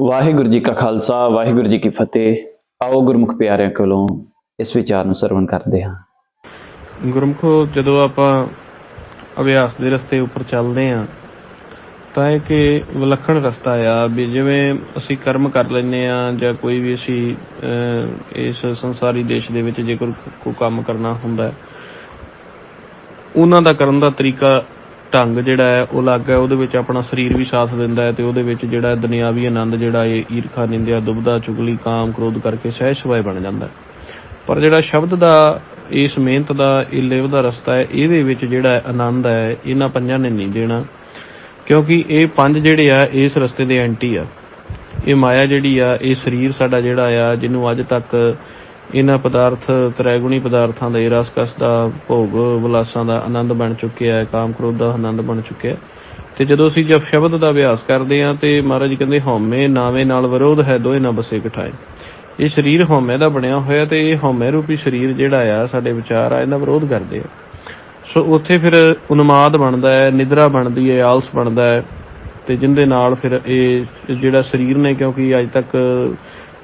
ਵਾਹਿਗੁਰੂ ਜੀ ਕਾ ਖਾਲਸਾ, ਵਾਹਿਗੁਰੂ ਜੀ ਕੀ ਫਤਿਹ। ਆਓ ਗੁਰਮੁਖ ਪਿਆਰਿਆਂ ਕੋਲੋਂ ਇਸ ਵਿਚਾਰ ਨੂੰ ਸਰਵਣ ਕਰਦੇ ਹਾਂ। ਗੁਰਮਖੋ, ਜਦੋਂ ਆਪਾਂ ਅਭਿਆਸ ਦੇ ਰਸਤੇ ਉੱਪਰ ਚੱਲਦੇ ਆਂ ਤਾਂ ਇਹ ਕਿ ਵਿਲੱਖਣ ਰਸਤਾ ਆ ਵੀ ਜਿਵੇਂ ਅਸੀਂ ਕਰਮ ਕਰ ਲੈਨੇ ਆ ਜਾਂ ਕੋਈ ਵੀ ਅਸੀਂ ਇਸ ਸੰਸਾਰੀ ਦੇਸ਼ ਦੇ ਵਿੱਚ ਜੇਕਰ ਕੋਈ ਕੰਮ ਕਰਨਾ ਹੁੰਦਾ ਉਹਨਾਂ ਦਾ ਕਰਨ ਦਾ ਤਰੀਕਾ ਢੰਗ ਜਿਹੜਾ ਹੈ, ਉਹ ਅਲੱਗ ਹੈ, ਉਹਦੇ ਵਿੱਚ ਆਪਣਾ ਸਰੀਰ ਵੀ ਸਾਥ ਦਿੰਦਾ ਹੈ ਤੇ ਉਹਦੇ ਵਿੱਚ ਜਿਹੜਾ ਦੁਨਿਆਵੀ ਆਨੰਦ ਜਿਹੜਾ ਇਹ ਈਰਖਾ, ਨਿੰਦਿਆ ਦੁਬਦਾ ਚੁਗਲੀ, ਕਾਮ, ਕ੍ਰੋਧ ਕਰਕੇ ਸਹਿ ਸਵਾਏ ਬਣ ਜਾਂਦਾ ਪਰ ਜਿਹੜਾ ਸ਼ਬਦ ਦਾ, ਇਸ ਮਿਹਨਤ ਦਾ, ਇਹ ਲਿਵ ਦਾ ਰਸਤਾ ਹੈ, ਇਹਦੇ ਵਿੱਚ ਜਿਹੜਾ ਆਨੰਦ ਹੈ, ਇਹਨਾਂ ਪੰਜਾਂ ਨੇ ਨਹੀਂ ਦੇਣਾ। ਕਿਉਂਕਿ ਇਹ ਪੰਜ ਜਿਹੜੇ ਆ, ਇਸ ਰਸਤੇ ਦੇ ਐਂਟੀ ਆ। ਇਹ ਮਾਇਆ ਜਿਹੜੀ ਆ, ਇਹ ਸਰੀਰ ਸਾਡਾ ਜਿਹੜਾ ਆ, ਜਿਹਨੂੰ ਅੱਜ ਤੱਕ ਇਹਨਾਂ ਪਦਾਰਥ, ਤ੍ਰੈਗੁਣੀ ਪਦਾਰਥਾਂ ਦੇ ਰਸ ਕਸ ਦਾ, ਭੋਗ ਵਿਲਾਸਾਂ ਦਾ ਆਨੰਦ ਬਣ ਚੁੱਕਿਆ ਹੈ, ਕਾਮ ਕ੍ਰੋਧ ਦਾ ਆਨੰਦ ਬਣ ਚੁੱਕਿਆ ਤੇ ਜਦੋਂ ਅਸੀਂ ਜਪ ਸ਼ਬਦ ਦਾ ਅਭਿਆਸ ਕਰਦੇ ਹਾਂ ਤੇ ਮਹਾਰਾਜ ਕਹਿੰਦੇ, ਹਉਮੈ ਨਾਵੇਂ ਨਾਲ ਵਿਰੋਧ ਹੈ ਦੋਏ ਨਾ ਬਸੇ ਇਕਠਾਏ ਇਹ ਸਰੀਰ ਹਉਮੈ ਦਾ ਬਣਿਆ ਹੋਇਆ ਤੇ ਇਹ ਹਉਮੈ ਰੂਪੀ ਸਰੀਰ ਜਿਹੜਾ ਆ, ਸਾਡੇ ਵਿਚਾਰ ਆ, ਇਹਦਾ ਵਿਰੋਧ ਕਰਦੇ ਆ। ਸੋ ਉੱਥੇ ਫਿਰ ਉਨਮਾਦ ਬਣਦਾ ਹੈ, ਨਿਦਰਾ ਬਣਦੀ ਹੈ, ਆਲਸ ਬਣਦਾ ਹੈ ਤੇ ਜਿੰਦੇ ਨਾਲ ਫਿਰ ਇਹ ਜਿਹੜਾ ਸਰੀਰ ਨੇ, ਕਿਉਂਕਿ ਅੱਜ ਤੱਕ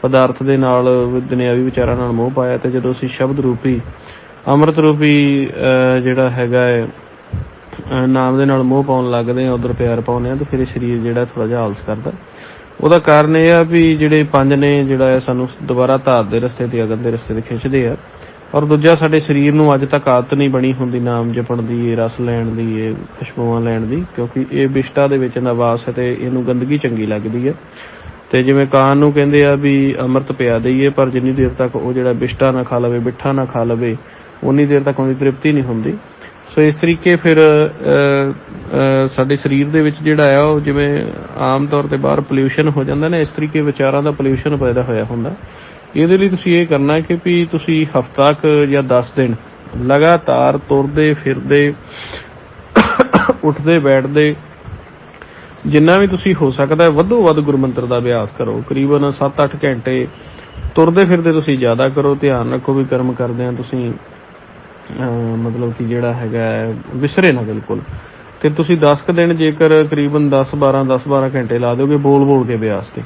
ਪਦਾਰਥ ਦੇ ਨਾਲ ਦੁਨਿਆਵੀ ਵਿਚਾਰਾਂ ਨਾਲ ਮੋਹ ਪਾਇਆ ਤੇ ਜਦੋਂ ਅਸੀਂ ਸ਼ਬਦ ਰੂਪੀ, ਅੰਮ੍ਰਿਤ ਰੂਪੀ ਜਿਹੜਾ ਹੈਗਾ ਹੈ ਨਾਮ ਦੇ ਨਾਲ ਮੋਹ ਪਾਉਣ ਲੱਗਦੇ ਆ ਉਧਰ ਪਿਆਰ ਪਾਉਂਦੇ ਆ ਤੇ ਫਿਰ ਇਹ ਸਰੀਰ ਜਿਹੜਾ ਥੋੜਾ ਜਿਹਾ ਆਲਸ ਕਰਦਾ। ਉਹਦਾ ਕਾਰਨ ਇਹ ਆ ਵੀ ਜਿਹੜੇ ਪੰਜ ਨੇ, ਜਿਹੜਾ ਹੈ ਸਾਨੂੰ ਦੁਬਾਰਾ ਧਾਤ ਦੇ ਰਸਤੇ ਤੇ, ਅਗਨ ਦੇ ਰਸਤੇ ਤੇ ਖਿੱਚਦੇ ਆ, ਔਰ ਦੂਜਾ ਸਾਡੇ ਸਰੀਰ ਨੂੰ ਅੱਜ ਤੱਕ ਆਦਤ ਨਹੀਂ ਬਣੀ ਹੁੰਦੀ ਨਾਮ ਜਪਣ ਦੀ, ਇਹ ਰਸ ਲੈਣ ਦੀ, ਇਹ ਖੁਸ਼ਬੂਆਂ ਲੈਣ ਦੀ, ਕਿਉਂਕਿ ਇਹ ਵਿਸ਼ਟਾ ਦੇ ਵਿੱਚ ਨਵਾਸ ਹੈ ਤੇ ਇਹਨੂੰ ਗੰਦਗੀ ਚੰਗੀ ਲੱਗਦੀ ਹੈ। ਤੇ ਜਿਵੇਂ ਕਾਨ ਨੂੰ ਕਹਿੰਦੇ ਆ ਵੀ ਅੰਮ੍ਰਿਤ ਪਿਆ ਦਈਏ, ਪਰ ਜਿੰਨੀ ਦੇਰ ਤੱਕ ਉਹ ਜਿਹੜਾ ਬਿਸ਼ਟਾ ਨਾ ਖਾ ਲਵੇ, ਬਿੱਠਾ ਨਾ ਖਾ ਲਵੇ ਉਨੀ ਦੇਰ ਤੱਕ ਉਹਦੀ ਤ੍ਰਿਪਤੀ ਨਹੀਂ ਹੁੰਦੀ। ਸੋ ਇਸ ਤਰੀਕੇ ਫਿਰ ਸਾਡੇ ਸਰੀਰ ਦੇ ਵਿੱਚ ਜਿਹੜਾ ਆ, ਉਹ ਜਿਵੇਂ ਆਮ ਤੌਰ ਤੇ ਬਾਹਰ ਪੋਲਿਊਸ਼ਨ ਹੋ ਜਾਂਦਾ ਨਾ, ਇਸ ਤਰੀਕੇ ਵਿਚਾਰਾਂ ਦਾ ਪੋਲਿਊਸ਼ਨ ਪੈਦਾ ਹੋਇਆ ਹੁੰਦਾ। ਇਹਦੇ ਲਈ ਤੁਸੀਂ ਇਹ ਕਰਨਾ ਕਿ ਵੀ ਤੁਸੀਂ ਹਫਤਾ ਕੁ ਜਾਂ 10 ਦਿਨ ਲਗਾਤਾਰ ਤੁਰਦੇ ਫਿਰਦੇ, ਉੱਠਦੇ ਬੈਠਦੇ ਜਿੰਨਾ ਵੀ ਤੁਸੀਂ ਹੋ ਸਕਦਾ ਵੱਧੋ ਵੱਧ ਗੁਰਮੰਤਰ ਦਾ ਅਭਿਆਸ ਕਰੋ। ਕਰੀਬਨ 7-8 ਘੰਟੇ ਤੁਰਦੇ ਫਿਰਦੇ ਤੁਸੀਂ ਜ਼ਿਆਦਾ ਕਰੋ ਧਿਆਨ ਰੱਖੋ ਵੀ ਕਰਮ ਕਰਦੇ ਆ ਤੁਸੀਂ। ਅਹ ਮਤਲਬ ਕਿ ਜਿਹੜਾ ਹੈਗਾ ਹੈ, ਵਿਸਰੇ ਨਾ ਬਿਲਕੁਲ। ਤੇ ਤੁਸੀਂ 10 ਕੁ ਦਿਨ ਜੇਕਰ ਕਰੀਬਨ 10 12 10 12 ਘੰਟੇ ਲਾ ਦਿਓਗੇ ਬੋਲ ਬੋਲ ਕੇ ਅਭਿਆਸ ਤੇ।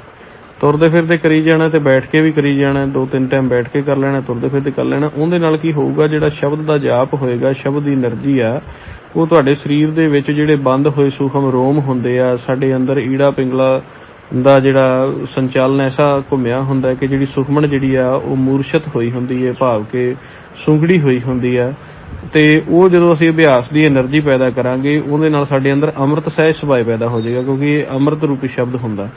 ਤੁਰਦੇ ਫਿਰਦੇ ਕਰੀ ਜਾਣਾ ਤੇ ਬੈਠ ਕੇ ਵੀ ਕਰੀ ਜਾਣਾ, ਦੋ ਤਿੰਨ ਟਾਈਮ ਬੈਠ ਕੇ ਕਰ ਲੈਣਾ, ਤੁਰਦੇ ਫਿਰਦੇ ਕਰ ਲੈਣਾ, ਉਹਦੇ ਨਾਲ ਕੀ ਹੋਊਗਾ, ਜਿਹੜਾ ਸ਼ਬਦ ਦਾ ਜਾਪ ਹੋਏਗਾ, ਸ਼ਬਦ ਦੀ એનર્ਜੀ ਆ, ਉਹ ਤੁਹਾਡੇ ਸਰੀਰ ਦੇ ਵਿੱਚ ਜਿਹੜੇ ਬੰਦ ਹੋਏ ਸੂਖਮ ਰੋਮ ਹੁੰਦੇ ਆ, ਸਾਡੇ ਅੰਦਰ ਈੜਾ ਪਿੰਗਲਾ ਦਾ ਜਿਹੜਾ ਸੰਚਾਲਨ ਐਸਾ ਘੁੰਮਿਆ ਹੁੰਦਾ ਕਿ ਜਿਹੜੀ ਸੁਖਮਣ ਜਿਹੜੀ ਆ, ਉਹ ਮੂਰਛਿਤ ਹੋਈ ਹੁੰਦੀ ਹੈ, ਭਾਵ ਕਿ ਸੁੰਗੜੀ ਹੋਈ ਹੁੰਦੀ ਆ। ਤੇ ਉਹ ਜਦੋਂ ਅਸੀਂ ਅਭਿਆਸ ਦੀ એનર્ਜੀ ਪੈਦਾ ਕਰਾਂਗੇ, ਉਹਦੇ ਨਾਲ ਸਾਡੇ ਅੰਦਰ ਅੰਮ੍ਰਿਤ ਸਹਿਜ ਸੁਭਾਅ ਪੈਦਾ ਹੋ ਜਾਏਗਾ, ਕਿਉਂਕਿ ਇਹ ਅੰਮ੍ਰਿਤ ਰੂਪੀ ਸ਼ਬਦ ਹੁੰਦਾ।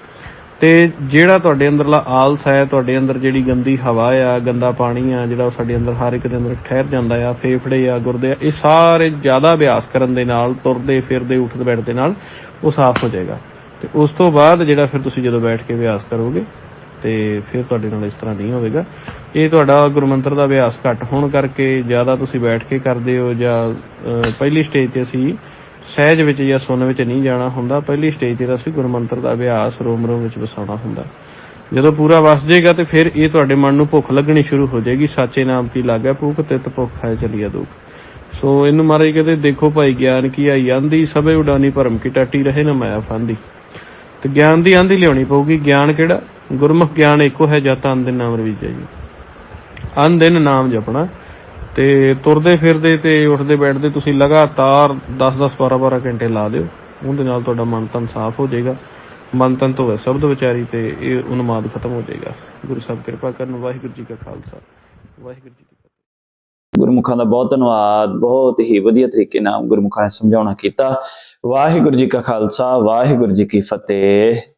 ਤੇ ਜਿਹੜਾ ਤੁਹਾਡੇ ਅੰਦਰਲਾ ਆਲਸ ਹੈ, ਤੁਹਾਡੇ ਅੰਦਰ ਜਿਹੜੀ ਗੰਦੀ ਹਵਾ ਆ, ਗੰਦਾ ਪਾਣੀ ਆ, ਜਿਹੜਾ ਉਹ ਸਾਡੇ ਅੰਦਰ ਹਰ ਇੱਕ ਦੇ ਅੰਦਰ ਠਹਿਰ ਜਾਂਦਾ ਆ, ਫੇਫੜੇ ਆ, ਗੁਰਦੇ ਆ, ਇਹ ਸਾਰੇ ਜ਼ਿਆਦਾ ਅਭਿਆਸ ਕਰਨ ਦੇ ਨਾਲ, ਤੁਰਦੇ, ਫਿਰਦੇ ਉੱਠਦੇ ਬੈਠਦੇ ਨਾਲ ਉਹ ਸਾਫ਼ ਹੋ ਜਾਏਗਾ। ਤੇ ਉਸ ਤੋਂ ਬਾਅਦ ਜਿਹੜਾ ਫਿਰ ਤੁਸੀਂ ਜਦੋਂ ਬੈਠ ਕੇ ਅਭਿਆਸ ਕਰੋਗੇ, ਤੇ ਫਿਰ ਤੁਹਾਡੇ ਨਾਲ ਇਸ ਤਰ੍ਹਾਂ ਨਹੀਂ ਹੋਵੇਗਾ। ਇਹ ਤੁਹਾਡਾ ਗੁਰਮੰਤਰ ਦਾ ਅਭਿਆਸ ਘੱਟ ਹੋਣ ਕਰਕੇ ਜ਼ਿਆਦਾ ਤੁਸੀਂ ਬੈਠ ਕੇ ਕਰਦੇ ਹੋ ਜਾਂ ਪਹਿਲੀ ਸਟੇਜ ਤੇ ਅਸੀਂ ਸਹਿਜ ਵਿੱਚ ਜਾਂ ਸੁਣ ਵਿੱਚ ਨਹੀਂ ਜਾਣਾ ਹੁੰਦਾ। ਪਹਿਲੀ ਸਟੇਜ ਤੇ ਅਸੀਂ ਗੁਰਮੰਤਰ ਦਾ ਅਭਿਆਸ, ਰੋਮ ਰੋਮ ਵਿੱਚ ਵਸਾਉਣਾ ਹੁੰਦਾ। ਜਦੋਂ ਪੂਰਾ ਵਸ ਜਾਏਗਾ ਤੇ ਫਿਰ ਇਹ ਤੁਹਾਡੇ ਮਨ ਨੂੰ ਭੁੱਖ ਲੱਗਣੀ ਸ਼ੁਰੂ ਹੋ ਜਾਏਗੀ। ਸਾਚੇ ਨਾਮ ਕੀ ਲੱਗਾ ਭੁੱਖ, ਤਿਤ ਭੁੱਖ ਹੈ ਚਲੀਆ ਦੁੱਖ। ਸੋ ਇਹਨੂੰ ਮਹਾਰਾਜ ਕਹਿੰਦੇ, ਦੇਖੋ ਭਾਈ, ਗਿਆਨ ਕੀ ਆਈ? ਆਂਦੀ, ਸਭੇ ਉਡਾਨੀ ਭਰਮ ਕੀ ਟਾਟੀ ਰਹੇ ਨਾ ਮਾਇਆ ਫਾਂਦੀ। ਤੇ ਗਿਆਨ ਦੀ ਆਂਦੀ ਲਿਆਉਣੀ ਪਊਗੀ। ਗਿਆਨ ਕਿਹੜਾ? ਗੁਰਮੁਖ ਗਿਆਨ ਇੱਕੋ ਹੈ ਜਤ ਅੰਨ ਦਿਨ ਨਾਮ ਰਵੀਜਾ ਜੀ। ਅੰਦਿਨ ਨਾਮ ਜਪਣਾ। ਤੇ ਤੁਰਦੇ ਫਿਰਦੇ ਤੇ ਉੱਠਦੇ ਬੈਠਦੇ ਤੁਸੀਂ ਲਗਾਤਾਰ 10-10 12-12 ਘੰਟੇ ਲਾ ਦਿਓ। ਉਹਦੇ ਨਾਲ ਤੁਹਾਡਾ ਮਨ ਤਨ ਸਾਫ਼ ਹੋ ਜਾਏਗਾ। ਮਨ ਤਨ ਤੋਂ ਸ਼ਬਦ ਵਿਚਾਰੀ ਤੇ ਇਹ ਉਨਮਾਦ ਖਤਮ ਹੋ ਜਾਏਗਾ। ਗੁਰੂ ਸਾਹਿਬ ਕਿਰਪਾ ਕਰਨ, ਵਾਹਿਗੁਰੂ ਜੀ ਕਾ ਖਾਲਸਾ। ਵਾਹਿਗੁਰੂ ਜੀ ਕੀ ਫਤਿਹ। ਗੁਰਮੁਖਾਂ ਦਾ ਬਹੁਤ ਧੰਨਵਾਦ, ਬਹੁਤ ਹੀ ਵਧੀਆ ਤਰੀਕੇ ਨਾਲ ਗੁਰਮੁਖਾਂ ਨੇ ਸਮਝਾਉਣਾ ਕੀਤਾ। ਵਾਹਿਗੁਰੂ ਜੀ ਕਾ ਖਾਲਸਾ, ਵਾਹਿਗੁਰੂ ਜੀ ਕੀ ਫਤਿਹ।